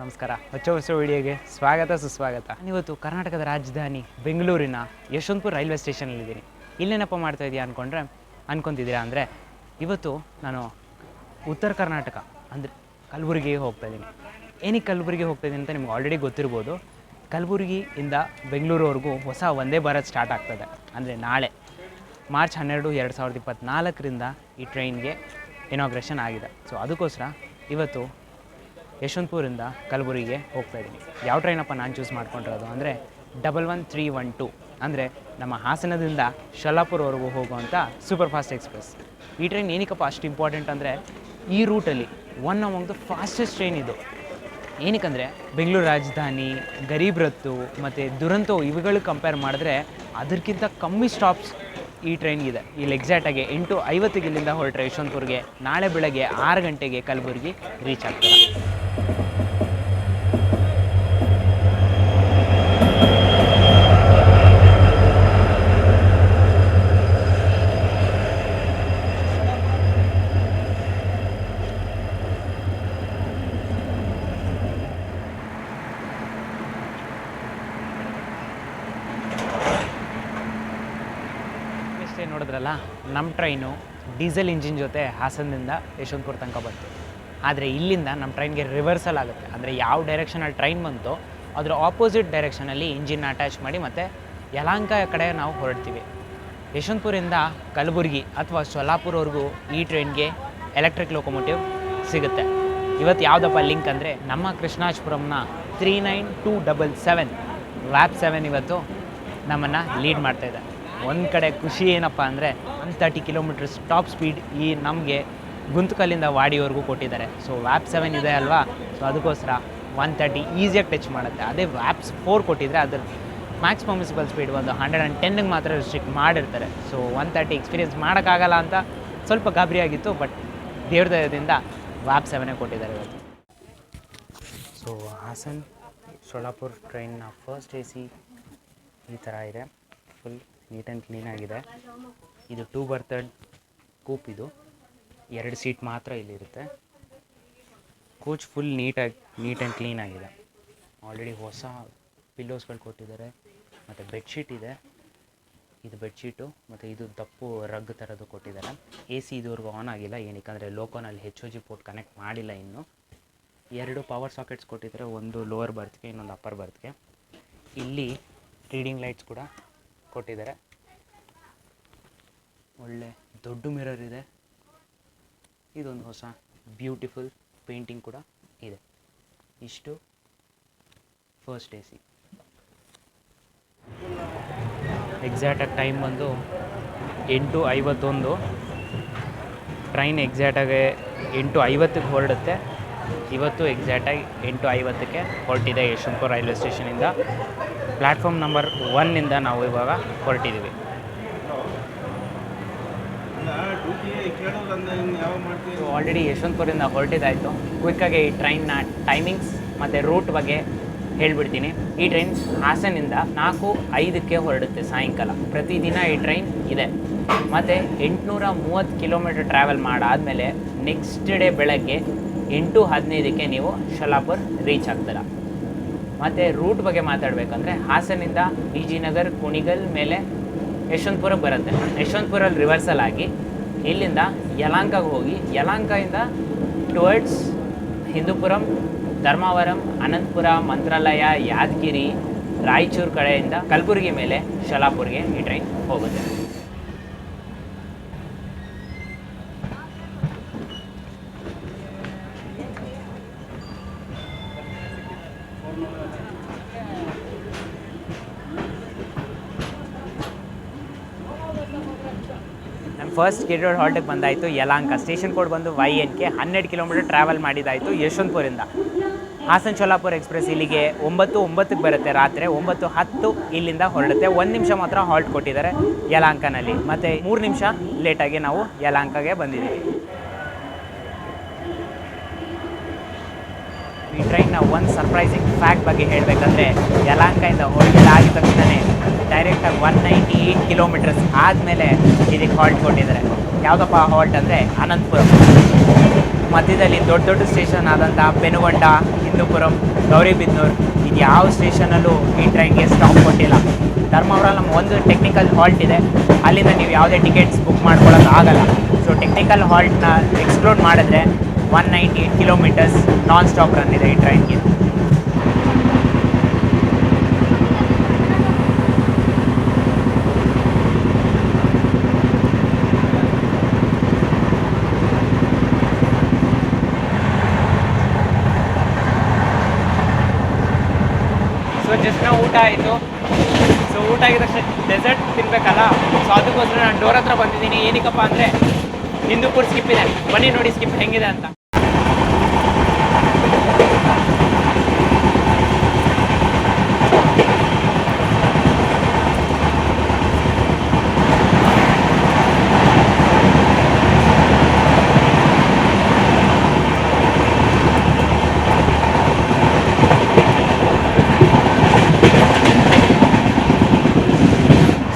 ನಮಸ್ಕಾರ. ಹೊಚ್ಚ ಹೊಸ ವಿಡಿಯೋಗೆ ಸ್ವಾಗತ, ಸುಸ್ವಾಗತ. ಇವತ್ತು ಕರ್ನಾಟಕದ ರಾಜಧಾನಿ ಬೆಂಗಳೂರಿನ ಯಶವಂತಪುರ ರೈಲ್ವೆ ಸ್ಟೇಷನಲ್ಲಿದ್ದೀನಿ. ಇಲ್ಲೇನಪ್ಪ ಮಾಡ್ತಾ ಇದೆಯಾ ಅಂದ್ಕೊಂಡ್ರೆ ಅನ್ಕೊತಿದ್ದೀರಾ ಅಂದರೆ, ಇವತ್ತು ನಾನು ಉತ್ತರ ಕರ್ನಾಟಕ, ಅಂದರೆ ಕಲಬುರಗಿಗೆ ಹೋಗ್ತಾ ಇದ್ದೀನಿ ಏನಕ್ಕೆ ಕಲಬುರಗಿ ಹೋಗ್ತಾ ಇದ್ದೀನಿ ಅಂತ ನಿಮ್ಗೆ ಆಲ್ರೆಡಿ ಗೊತ್ತಿರ್ಬೋದು. ಕಲಬುರಗಿಯಿಂದ ಬೆಂಗಳೂರವರೆಗೂ ಹೊಸ ಒಂದೇ ಭಾರತ್ ಸ್ಟಾರ್ಟ್ ಆಗ್ತದೆ ಅಂದರೆ ನಾಳೆ, ಮಾರ್ಚ್ ಹನ್ನೆರಡು ಎರಡು ಸಾವಿರದ ಇಪ್ಪತ್ತ್ನಾಲ್ಕರಿಂದ ಈ ಟ್ರೈನ್ಗೆ ಇನಾಗ್ರೇಷನ್ ಆಗಿದೆ. ಸೊ ಅದಕ್ಕೋಸ್ಕರ ಇವತ್ತು ಯಶವಂತಪುರಿಂದ ಕಲಬುರಗಿಗೆ ಹೋಗ್ತಾ ಇದ್ದೀನಿ. ಯಾವ ಟ್ರೈನಪ್ಪ ನಾನು ಚೂಸ್ ಮಾಡ್ಕೊಂಡಿರೋದು ಅಂದರೆ double one three one two ಅಂದರೆ ನಮ್ಮ ಹಾಸನದಿಂದ ಶಲ್ಲಾಪುರವರೆಗೂ ಹೋಗುವಂಥ ಸೂಪರ್ ಫಾಸ್ಟ್ ಎಕ್ಸ್ಪ್ರೆಸ್ ಈ ಟ್ರೈನ್ ಏನಕ್ಕಪ್ಪ ಅಷ್ಟು ಇಂಪಾರ್ಟೆಂಟ್ ಅಂದರೆ ಈ ರೂಟಲ್ಲಿ one among the fastest train ಇದು. ಏನಕ್ಕಂದರೆ ಬೆಂಗಳೂರು ರಾಜಧಾನಿ, ಗರೀಬ್ ರತ್ತು ಮತ್ತು ದುರಂತೋ ಇವುಗಳು ಕಂಪೇರ್ ಮಾಡಿದ್ರೆ ಅದಕ್ಕಿಂತ ಕಮ್ಮಿ ಸ್ಟಾಪ್ಸ್ ಈ ಟ್ರೈನ್ ಇದೆ. ಇಲ್ಲಿ ಎಕ್ಸಾಕ್ಟಾಗಿ ಎಂಟು ಐವತ್ತಿಗೆ ಇಲ್ಲಿಂದ ಹೊರಟ್ರೆ ಯಶವಂತಪುರ್ಗೆ ನಾಳೆ ಬೆಳಗ್ಗೆ ಆರು ಗಂಟೆಗೆ ಕಲಬುರಗಿ ರೀಚ್ ಆಗ್ತದೆ. ಇಷ್ಟೇ ನಮ್ಮ ಟ್ರೈನು ಡೀಸೆಲ್ ಇಂಜಿನ್ ಜೊತೆ ಹಾಸನದಿಂದ ಯಶವಂತಪುರ ತನಕ ಬಂತು. ಆದರೆ ಇಲ್ಲಿಂದ ನಮ್ಮ ಟ್ರೈನ್ಗೆ ರಿವರ್ಸಲ್ ಆಗುತ್ತೆ. ಅಂದರೆ ಯಾವ ಡೈರೆಕ್ಷನಲ್ಲಿ ಟ್ರೈನ್ ಬಂತೋ, ಅದರ ಆಪೋಸಿಟ್ ಡೈರೆಕ್ಷನಲ್ಲಿ ಇಂಜಿನ್ ಅಟ್ಯಾಚ್ ಮಾಡಿ ಮತ್ತು ಯಲಾಂಕ ಕಡೆ ನಾವು ಹೊರಡ್ತೀವಿ. ಯಶವಂತಪುರಿಂದ ಕಲಬುರಗಿ ಅಥವಾ ಸೊಲ್ಲಾಪುರವರೆಗೂ ಈ ಟ್ರೈನ್ಗೆ ಎಲೆಕ್ಟ್ರಿಕ್ ಲೋಕೋಮೋಟಿವ್ ಸಿಗುತ್ತೆ. ಇವತ್ತು ಯಾವುದಪ್ಪ ಲಿಂಕ್ ಅಂದರೆ, ನಮ್ಮ ಕೃಷ್ಣಾಜಪುರಂನ three nine two double seven ವ್ಯಾಪ್ seven ಇವತ್ತು ನಮ್ಮನ್ನು ಲೀಡ್ ಮಾಡ್ತಾ ಇದೆ. ಒಂದು ಕಡೆ ಖುಷಿ ಏನಪ್ಪ ಅಂದರೆ one thirty kilometres top speed ಈ ನಮಗೆ ಗುಂತಕಲ್ಲಿಂದ ವಾಡಿವರೆಗೂ ಕೊಟ್ಟಿದ್ದಾರೆ. ಸೊ ವ್ಯಾಪ್ ಸೆವೆನ್ ಇದೆ ಅಲ್ವಾ? ಸೊ ಅದಕ್ಕೋಸ್ಕರ ಒನ್ ತರ್ಟಿ ಈಸಿಯಾಗಿ ಟಚ್ ಮಾಡುತ್ತೆ. ಅದೇ ವ್ಯಾಪ್ಸ್ ಫೋರ್ ಕೊಟ್ಟಿದ್ರೆ ಅದ್ರ ಮ್ಯಾಕ್ಸ್ ಪರ್ಮಿಸಿಬಲ್ ಸ್ಪೀಡ್ ಒಂದು ಹಂಡ್ರೆಡ್ ಆ್ಯಂಡ್ ಟೆನ್ಗೆ ಮಾತ್ರ ರಿಸ್ಟ್ರಿಕ್ಟ್ ಮಾಡಿರ್ತಾರೆ. ಸೊ ಒನ್ ತರ್ಟಿ ಎಕ್ಸ್ಪೀರಿಯನ್ಸ್ ಮಾಡೋಕ್ಕಾಗಲ್ಲ ಅಂತ ಸ್ವಲ್ಪ ಗಾಬರಿ ಆಗಿತ್ತು ಬಟ್ ದೇವ್ರ ದಯದಿಂದ ವ್ಯಾಪ್ ಸೆವೆನೇ ಕೊಟ್ಟಿದ್ದಾರೆ ಇವತ್ತು. ಸೊ ಹಾಸನ್ ಸೊಲಾಪುರ್ ಟ್ರೈನ್ನ ಫಸ್ಟ್ ಎ ಸಿ ಈ ಥರ ಇದೆ. ಫುಲ್ ನೀಟ್ ಆ್ಯಂಡ್ ಕ್ಲೀನಾಗಿದೆ ಇದು ಟೂ ಬರ್ತಡ್ ಕೂಪ್ ಇದು. ಎರಡು ಸೀಟ್ ಮಾತ್ರ ಇಲ್ಲಿರುತ್ತೆ ಕೋಚ್ ಫುಲ್ ನೀಟಾಗಿ ನೀಟ್ ಆ್ಯಂಡ್ ಕ್ಲೀನ್ ಆಗಿದೆ. ಆಲ್ರೆಡಿ ಹೊಸ ಪಿಲ್ಲೋಸ್ಗಳು ಕೊಟ್ಟಿದ್ದಾರೆ. ಮತ್ತು ಬೆಡ್ಶೀಟ್ ಇದೆ. ಇದು ಬೆಡ್ಶೀಟು ಮತ್ತು ಇದು ದಪ್ಪು ರಗ್ ಥರದ್ದು ಕೊಟ್ಟಿದ್ದಾರೆ. ಎ ಸಿ ಇದುವರೆಗೂ ಆನ್ ಆಗಿಲ್ಲ. ಏನಕ್ಕಂದರೆ ಲೋಕೋನಲ್ಲಿ H O G port connect ಮಾಡಿಲ್ಲ ಇನ್ನು. ಎರಡು ಪವರ್ ಸಾಕೆಟ್ಸ್ ಕೊಟ್ಟಿದ್ದಾರೆ. ಒಂದು ಲೋವರ್ ಬರ್ತ್ಗೆ ಇನ್ನೊಂದು ಅಪ್ಪರ್ ಬರ್ತ್ಗೆ ಇಲ್ಲಿ ರೀಡಿಂಗ್ ಲೈಟ್ಸ್ ಕೂಡ ಕೊಟ್ಟಿದ್ದಾರೆ. ಒಳ್ಳೆ ದೊಡ್ಡ ಮಿರರ್ ಇದೆ. ಇದೊಂದು ಹೊಸ ಬ್ಯೂಟಿಫುಲ್ ಪೇಂಟಿಂಗ್ ಕೂಡ ಇದೆ. ಇಷ್ಟು ಫಸ್ಟ್ ಎ ಸಿ. ಎಕ್ಸಾಕ್ಟಾಗಿ ಟೈಮ್ ಬಂದು ಎಂಟು ಐವತ್ತೊಂದು. ಟ್ರೈನ್ ಎಕ್ಸಾಕ್ಟಾಗಿ ಎಂಟು ಐವತ್ತಕ್ಕೆ ಹೊರಡುತ್ತೆ. ಇವತ್ತು ಎಕ್ಸಾಕ್ಟಾಗಿ ಎಂಟು ಐವತ್ತಕ್ಕೆ ಹೊರಟಿದೆ ಯಶವಂತಪುರ ರೈಲ್ವೆ ಸ್ಟೇಷನಿಂದ. ಪ್ಲ್ಯಾಟ್ಫಾರ್ಮ್ ನಂಬರ್ ಒನ್ನಿಂದ ನಾವು ಇವಾಗ ಹೊರಟಿದ್ದೀವಿ. ಆಲ್ರೆಡಿ ಯಶವಂತಪುರದಿಂದ ಹೊರಟಿದ್ದಾಯಿತು. ಕ್ವಿಕ್ಕಾಗಿ ಈ ಟ್ರೈನ್ನ ಟೈಮಿಂಗ್ಸ್ ಮತ್ತು ರೂಟ್ ಬಗ್ಗೆ ಹೇಳ್ಬಿಡ್ತೀನಿ. ಈ ಟ್ರೈನ್ ಹಾಸನಿಂದ ನಾಲ್ಕು ಐದಕ್ಕೆ ಹೊರಡುತ್ತೆ ಸಾಯಂಕಾಲ. ಪ್ರತಿದಿನ ಈ ಟ್ರೈನ್ ಇದೆ. ಮತ್ತು ಎಂಟುನೂರ ಮೂವತ್ತು ಕಿಲೋಮೀಟರ್ ಟ್ರಾವೆಲ್ ಮಾಡಾದಮೇಲೆ ನೆಕ್ಸ್ಟ್ ಡೇ ಬೆಳಗ್ಗೆ ಎಂಟು ಹದಿನೈದಕ್ಕೆ ನೀವು ಶಲಾಪುರ್ ರೀಚ್ ಆಗ್ತೀರ. ಮತ್ತು ರೂಟ್ ಬಗ್ಗೆ ಮಾತಾಡಬೇಕಂದ್ರೆ ಹಾಸನಿಂದ ಬಿ ಜಿ ನಗರ್ ಕುಣಿಗಲ್ ಮೇಲೆ ಯಶವಂತಪುರಕ್ಕೆ ಬರುತ್ತೆ. ಯಶವಂತಪುರಲ್ಲಿ ರಿವರ್ಸಲ್ ಆಗಿ ಇಲ್ಲಿಂದ ಯಲಾಂಕಗೆ ಹೋಗಿ ಯಲಾಂಕಿಂದ ಟುವರ್ಡ್ಸ್ ಹಿಂದೂಪುರಂ, ಧರ್ಮಾವರಂ, ಅನಂತಪುರ, ಮಂತ್ರಾಲಯ, ಯಾದಗಿರಿ, ರಾಯಚೂರು ಕಡೆಯಿಂದ ಕಲಬುರಗಿ ಮೇಲೆ ಶಲಾಪುರ್ಗೆ ಈ ಟ್ರೈನ್ ಹೋಗುತ್ತೆ. ಫಸ್ಟ್ ರೋಡ್ ಹಾಲ್ಟಿಗೆ ಬಂದಾಯಿತು. ಯಲಾಂಕ ಸ್ಟೇಷನ್ ಕೋಡ್ ಬಂದು ವೈ ಎನ್ ಕೆ ಹನ್ನೆರಡು ಕಿಲೋಮೀಟರ್ ಟ್ರಾವೆಲ್ ಮಾಡಿದಾಯಿತು ಯಶವಂತಪುರಿಂದ ಹಾಸನ್ ಚೋಲಾಪುರ್ ಎಕ್ಸ್ಪ್ರೆಸ್ ಇಲ್ಲಿಗೆ ಒಂಬತ್ತು ಒಂಬತ್ತಕ್ಕೆ ಬರುತ್ತೆ ರಾತ್ರಿ, ಒಂಬತ್ತು ಹತ್ತು ಇಲ್ಲಿಂದ ಹೊರಡುತ್ತೆ. ಒಂದು ನಿಮಿಷ ಮಾತ್ರ ಹಾಲ್ಟ್ ಕೊಟ್ಟಿದ್ದಾರೆ ಯಲಾಂಕನಲ್ಲಿ. ಮತ್ತು ಮೂರು ನಿಮಿಷ ಲೇಟಾಗಿ ನಾವು ಯಲಾಂಕಗೆ ಬಂದಿದ್ದೀವಿ. ಈ ಟ್ರೈನ್ನ ಒಂದು ಸರ್ಪ್ರೈಸಿಂಗ್ ಫ್ಯಾಕ್ಟ್ ಬಗ್ಗೆ ಹೇಳಬೇಕಂದ್ರೆ, ಯಲಾಂಕದಿಂದ ಹೊರಗಡೆ ಆಗಿದ ತಕ್ಷಣವೇ ಡೈರೆಕ್ಟಾಗಿ ಒನ್ ನೈಂಟಿ ಏಯ್ಟ್ ಕಿಲೋಮೀಟರ್ಸ್ ಆದಮೇಲೆ ಇದಕ್ಕೆ ಹಾಲ್ಟ್ ಕೊಟ್ಟಿದ್ದಾರೆ. ಯಾವುದಪ್ಪ ಹಾಲ್ಟ್ ಅಂದರೆ ಅನಂತಪುರಂ. ಮಧ್ಯದಲ್ಲಿ ದೊಡ್ಡ ದೊಡ್ಡ ಸ್ಟೇಷನ್ ಆದಂಥ ಪೆನುಗೊಂಡ ಹಿಂದೂಪುರಂ, ಗೌರಿಬಿದ್ನೂರ್, ಇದು ಯಾವ ಸ್ಟೇಷನಲ್ಲೂ ಈ ಟ್ರೈನ್ಗೆ ಸ್ಟಾಪ್ ಕೊಟ್ಟಿಲ್ಲ. ಧರ್ಮವರಲ್ಲಿ ನಮ್ಮ ಒಂದು ಟೆಕ್ನಿಕಲ್ ಹಾಲ್ಟ್ ಇದೆ. ಅಲ್ಲಿಂದ ನೀವು ಯಾವುದೇ ಟಿಕೆಟ್ಸ್ ಬುಕ್ ಮಾಡ್ಕೊಳ್ಳೋಕೆ ಆಗಲ್ಲ. ಸೊ ಟೆಕ್ನಿಕಲ್ ಹಾಲ್ಟ್ನ ಎಕ್ಸ್ಪ್ಲೋರ್ ಮಾಡಿದ್ರೆ one ninety eight kilometres non stop run ಇದೆ ಈ ಟ್ರೈನ್ಗೆ ಸೊ ಜಸ್ಟ್ ನಾವು ಊಟ ಆಯಿತು ಸೊ ಊಟ ಆಗಿದ ತಕ್ಷಣ ಡೆಸರ್ಟ್ ತಿನ್ಬೇಕಲ್ಲ? ಸೊ ಅದಕ್ಕೋಸ್ಕರ ನಾನು ಡೋರ್ ಹತ್ರ ಬಂದಿದ್ದೀನಿ. ಏನಕ್ಕಪ್ಪ ಅಂದರೆ ಕೂಡ ಸ್ಕಿಪ್ ಇದೆ. ಬನ್ನಿ ನೋಡಿ ಸ್ಕಿಪ್ ಹೆಂಗಿದೆ ಅಂತ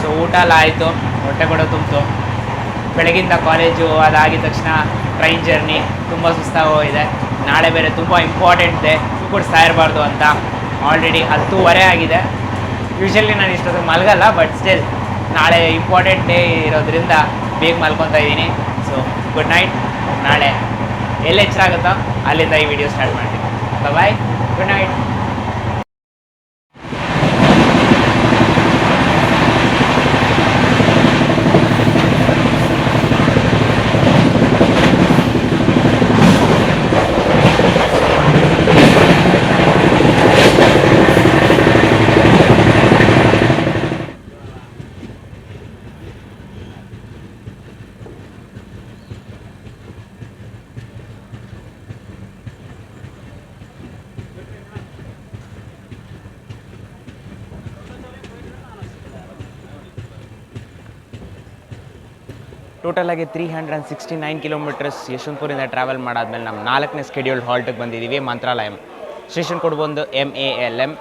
ಸೊ ಊಟ ಎಲ್ಲ ಆಯಿತು, ಹೊಟ್ಟೆ ಕೂಡ ತುಂಬಿತು. ಬೆಳಗಿಂದ ಕಾಲೇಜು ಅದಾಗಿದ ತಕ್ಷಣ ಟ್ರೈನ್ ಜರ್ನಿ ತುಂಬ ಸುಸ್ತಾಗೋಗಿದೆ ನಾಳೆ ಬೇರೆ ತುಂಬ ಇಂಪಾರ್ಟೆಂಟ್ ಇದೆ ಕೂಡಿಸ್ತಾ ಇರಬಾರ್ದು ಅಂತ ಆಲ್ರೆಡಿ ಹತ್ತೂವರೆ ಆಗಿದೆ. ಯೂಶಲಿ ನಾನು ಇಷ್ಟೊತ್ತಿಗೆ ಮಲಗಲ್ಲ ಬಟ್ ಸ್ಟಿಲ್ ನಾಳೆ ಇಂಪಾರ್ಟೆಂಟ್ ಡೇ ಇರೋದ್ರಿಂದ ಬೇಗ ಮಲ್ಕೊತಾ ಇದ್ದೀನಿ. ಸೊ ಗುಡ್ ನೈಟ್ ನಾಳೆ ಎಲ್ಲಿ ಹೆಚ್ಚಾಗುತ್ತೋ ಅಲ್ಲಿಂದ ಈ ವಿಡಿಯೋ ಸ್ಟಾರ್ಟ್ ಮಾಡ್ತೀನಿ. ಬಾಯ್ ಗುಡ್ ನೈಟ್ ಟೋಟಲ್ ಆಗಿ three hundred and sixty nine kilometres ಯಶವಂತಪುರಿಂದ travel ಮಾಡಾದ್ಮೇಲೆ ನಮ್ಮ ನಾಲ್ಕನೇ ಸ್ಕೆಡ್ಯೂಲ್ಡ್ ಹಾಲ್ಟಿಗೆ ಬಂದಿದ್ದೀವಿ ಮಂತ್ರಾಲಯಂ. ಸ್ಟೇಷನ್ ಕೋಡ್ ಬಂದು M A L M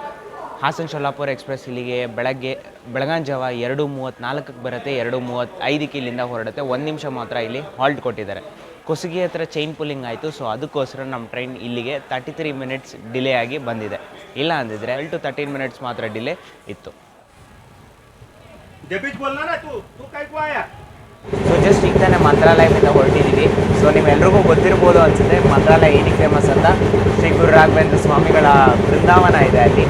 Hassan Solapur express ಇಲ್ಲಿಗೆ ಬೆಳಗ್ಗೆ ಬೆಳಗಾನ್ ಜಾವ ಎರಡು ಮೂವತ್ತ್ನಾಲ್ಕಕ್ಕೆ ಬರುತ್ತೆ, ಎರಡು ಮೂವತ್ತೈದಕ್ಕೆ ಇಲ್ಲಿಂದ ಹೊರಡುತ್ತೆ. ಒಂದು ನಿಮಿಷ ಮಾತ್ರ ಇಲ್ಲಿ ಹಾಲ್ಟ್ ಕೊಟ್ಟಿದ್ದಾರೆ. ಕೊಸಗಿ ಹತ್ರ ಚೈನ್ ಪುಲ್ಲಿಂಗ್ ಆಯಿತು ಸೊ ಅದಕ್ಕೋಸ್ಕರ ನಮ್ಮ ಟ್ರೈನ್ ಇಲ್ಲಿಗೆ ತರ್ಟಿ ತ್ರೀ ಮಿನಿಟ್ಸ್ ಡಿಲೇ ಆಗಿ ಬಂದಿದೆ. ಇಲ್ಲ ಅಂದಿದ್ರೆ ಟು ತರ್ಟೀನ್ ಮಿನಿಟ್ಸ್ ಮಾತ್ರ ಡಿಲೇ ಇತ್ತು. ಜಸ್ಟ್ ಈಗ ತಾನೇ ಮಂತ್ರಾಲಯದಿಂದ ಹೊರಟಿದ್ದೀವಿ ಸೊ ನಿಮ್ಮೆಲ್ರಿಗೂ ಗೊತ್ತಿರ್ಬೋದು ಅನಿಸುತ್ತೆ, ಮಂತ್ರಾಲಯ ಏನಕ್ಕೆ ಫೇಮಸ್ ಅಂತ. ಶ್ರೀ ಗುರು ರಾಘವೇಂದ್ರ ಸ್ವಾಮಿಗಳ ಬೃಂದಾವನ ಇದೆ ಅಲ್ಲಿ.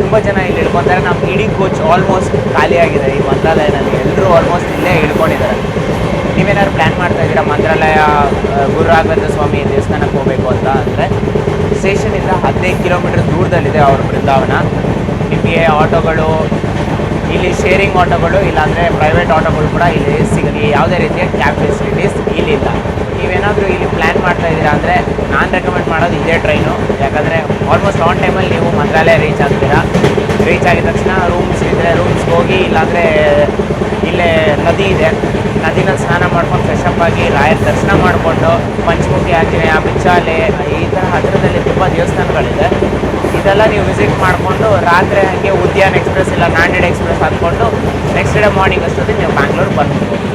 ತುಂಬ ಜನ ಇಲ್ಲಿ ಇಳ್ಕೊತಾರೆ ನಮ್ಮ ಇಡೀ ಕೋಚ್ ಆಲ್ಮೋಸ್ಟ್ ಖಾಲಿಯಾಗಿದೆ ಈ ಮಂತ್ರಾಲಯದಲ್ಲಿ. ಎಲ್ಲರೂ ಆಲ್ಮೋಸ್ಟ್ ಇಲ್ಲೇ ಇಳ್ಕೊಂಡಿದ್ದಾರೆ ನೀವೇನಾದ್ರು ಪ್ಲ್ಯಾನ್ ಮಾಡ್ತಾ ಇದ್ದೀರಾ? ಮಂತ್ರಾಲಯ ಗುರು ರಾಘವೇಂದ್ರ ಸ್ವಾಮಿ ದೇವಸ್ಥಾನಕ್ಕೆ ಹೋಗಬೇಕು ಅಂತ ಅಂದರೆ ಸ್ಟೇಷನಿಂದ ಹದಿನೈದು ಕಿಲೋಮೀಟರ್ ದೂರದಲ್ಲಿದೆ ಅವ್ರ ಬೃಂದಾವನ. ನಿಮಗೆ ಆಟೋಗಳು ಇಲ್ಲಿ ಶೇರಿಂಗ್ ಆಟೋಗಳು ಇಲ್ಲಾಂದರೆ ಪ್ರೈವೇಟ್ ಆಟೋಗಳು ಕೂಡ ಇಲ್ಲಿ ಸಿಗಲಿ. ಯಾವುದೇ ರೀತಿಯ ಕ್ಯಾಬ್ ಫೆಸಿಲಿಟೀಸ್ ಇಲ್ಲಿಲ್ಲ. ನೀವೇನಾದರೂ ಇಲ್ಲಿ ಪ್ಲ್ಯಾನ್ ಮಾಡ್ತಾ ಇದ್ದೀರಾ ಅಂದರೆ ನಾನು ರೆಕಮೆಂಡ್ ಮಾಡೋದು ಇದೇ ಟ್ರೈನು ಯಾಕಂದರೆ ಆಲ್ಮೋಸ್ಟ್ ಆನ್ ಟೈಮಲ್ಲಿ ನೀವು ಮಂತ್ರಾಲಯ ರೀಚ್ ಆಗ್ತೀರಾ. ರೀಚ್ ಆಗಿದ ತಕ್ಷಣ ರೂಮ್ಸ್ ಇದ್ದರೆ ರೂಮ್ಸ್ ಹೋಗಿ, ಇಲ್ಲಾಂದರೆ ಇಲ್ಲೇ ನದಿ ಇದೆ. ನದಿನಲ್ಲಿ ಸ್ನಾನ ಮಾಡ್ಕೊಂಡು ಫ್ರೆಶ್ ಅಪ್ ಆಗಿ ರಾಯರ ದರ್ಶನ ಮಾಡಿಕೊಂಡು ಪಂಚಮುಖಿ ಆ ಬಿಚ್ಚಾಲೆ, ಈ ಥರ ಹತ್ತಿರದಲ್ಲಿ ತುಂಬ ದೇವಸ್ಥಾನಗಳಿದೆ. ಇದೆಲ್ಲ ನೀವು ವಿಸಿಟ್ ಮಾಡಿಕೊಂಡು ರಾತ್ರಿ ಹಾಗೆ ಉದ್ಯಾನ ಎಕ್ಸ್ಪ್ರೆಸ್ ಇಲ್ಲ ನಾಂಡೆಡ್ ಎಕ್ಸ್ಪ್ರೆಸ್ ಹತ್ಕೊಂಡು ನೆಕ್ಸ್ಟ್ ಡೇ ಮಾರ್ನಿಂಗ್ ಅಷ್ಟೊತ್ತಿಗೆ ನೀವು ಬ್ಯಾಂಗ್ಳೂರ್ ಬರ್ಬೋದು.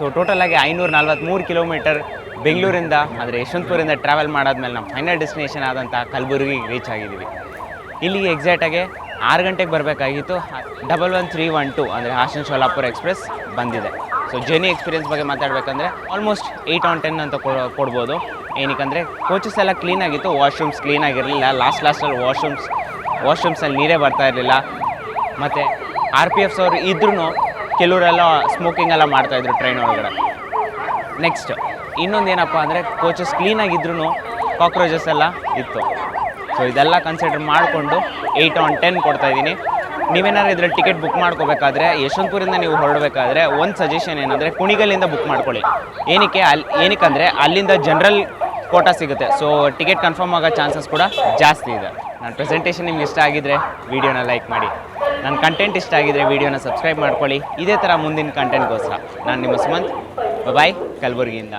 ಸೊ ಟೋಟಲಾಗಿ ಐನೂರ ನಲ್ವತ್ತ್ಮೂರು ಕಿಲೋಮೀಟರ್ ಬೆಂಗಳೂರಿಂದ ಅಂದರೆ ಯಶವಂತಪುರಿಂದ ಟ್ರಾವೆಲ್ ಮಾಡಾದ್ಮೇಲೆ ನಮ್ಮ ಫೈನಲ್ ಡೆಸ್ಟಿನೇಷನ್ ಆದಂಥ ಕಲಬುರಗಿಗೆ ರೀಚ್ ಆಗಿದ್ದೀವಿ. ಇಲ್ಲಿಗೆ ಎಕ್ಸಾಕ್ಟಾಗಿ ಆರು ಗಂಟೆಗೆ ಬರಬೇಕಾಗಿತ್ತು. Double one three one two ಅಂದರೆ ಹಾಸನ್ ಶೋಲಾಪುರ ಎಕ್ಸ್ಪ್ರೆಸ್ ಬಂದಿದೆ. ಸೊ ಜರ್ನಿ ಎಕ್ಸ್ಪೀರಿಯನ್ಸ್ ಬಗ್ಗೆ ಮಾತಾಡಬೇಕಂದ್ರೆ ಆಲ್ಮೋಸ್ಟ್ ಏಯ್ಟ್ ಆನ್ ಟೆನ್ ಅಂತ ಕೊಡ್- ಕೊಡ್ಬೋದು. ಏನಕ್ಕಂದರೆ ಕೋಚಸ್ ಎಲ್ಲ ಕ್ಲೀನಾಗಿತ್ತು ವಾಶ್ರೂಮ್ಸ್ ಕ್ಲೀನ್ ಆಗಿರಲಿಲ್ಲ. ಲಾಸ್ಟ್ ಲಾಸ್ಟಲ್ಲಿ ವಾಶ್ರೂಮ್ಸ್ ವಾಶ್ರೂಮ್ಸಲ್ಲಿ ನೀರೇ ಬರ್ತಾ ಇರಲಿಲ್ಲ. ಮತ್ತು ಆರ್ ಪಿ ಎಫ್ಸ್ ಅವರು ಇದ್ರೂ ಕೆಲವರೆಲ್ಲ ಸ್ಮೋಕಿಂಗ್ ಎಲ್ಲ ಮಾಡ್ತಾಯಿದ್ರು ಟ್ರೈನ್ ಒಳಗಡೆ. ನೆಕ್ಸ್ಟ್ ಇನ್ನೊಂದು ಏನಪ್ಪ ಅಂದರೆ ಕೋಚಸ್ ಕ್ಲೀನಾಗಿದ್ರೂ ಕಾಕ್ರೋಚಸ್ ಎಲ್ಲ ಇತ್ತು. ಸೊ ಇದೆಲ್ಲ ಕನ್ಸಿಡರ್ ಮಾಡಿಕೊಂಡು ಏಯ್ಟ್ ಆನ್ ಟೆನ್ ಕೊಡ್ತಾ ಇದ್ದೀನಿ. ನೀವೇನಾದ್ರು ಇದರಲ್ಲಿ ಟಿಕೆಟ್ ಬುಕ್ ಮಾಡ್ಕೋಬೇಕಾದ್ರೆ, ಯಶವಂತಪುರಿಂದ ನೀವು ಹೊರಡಬೇಕಾದ್ರೆ ಒಂದು ಸಜೆಷನ್ ಏನಂದರೆ ಕುಣಿಗಲ್ಲಿಂದ ಬುಕ್ ಮಾಡ್ಕೊಳ್ಳಿ. ಏನಕ್ಕೆ ಅಲ್ಲಿ ಏನಕ್ಕಂದರೆ ಅಲ್ಲಿಂದ ಜನರಲ್ ಕೋಟಾ ಸಿಗುತ್ತೆ. ಸೊ ಟಿಕೆಟ್ ಕನ್ಫರ್ಮ್ ಆಗೋ ಚಾನ್ಸಸ್ ಕೂಡ ಜಾಸ್ತಿ ಇದೆ. ನನ್ನ ಪ್ರೆಸೆಂಟೇಷನ್ ನಿಮ್ಗೆ ಇಷ್ಟ ಆಗಿದ್ರೆ ವೀಡಿಯೋನ ಲೈಕ್ ಮಾಡಿ. ನನ್ನ ಕಂಟೆಂಟ್ ಇಷ್ಟ ಆಗಿದ್ರೆ ವಿಡಿಯೋನ ಸಬ್ಸ್ಕ್ರೈಬ್ ಮಾಡ್ಕೊಳ್ಳಿ. ಇದೇ ಥರ ಮುಂದಿನ ಕಂಟೆಂಟ್ಗೋಸ್ಕರ ನಾನು ನಿಮ್ಮ ಸುಮಂತ್. ಬಾಯ್ ಕಲಬುರಗಿಯಿಂದ.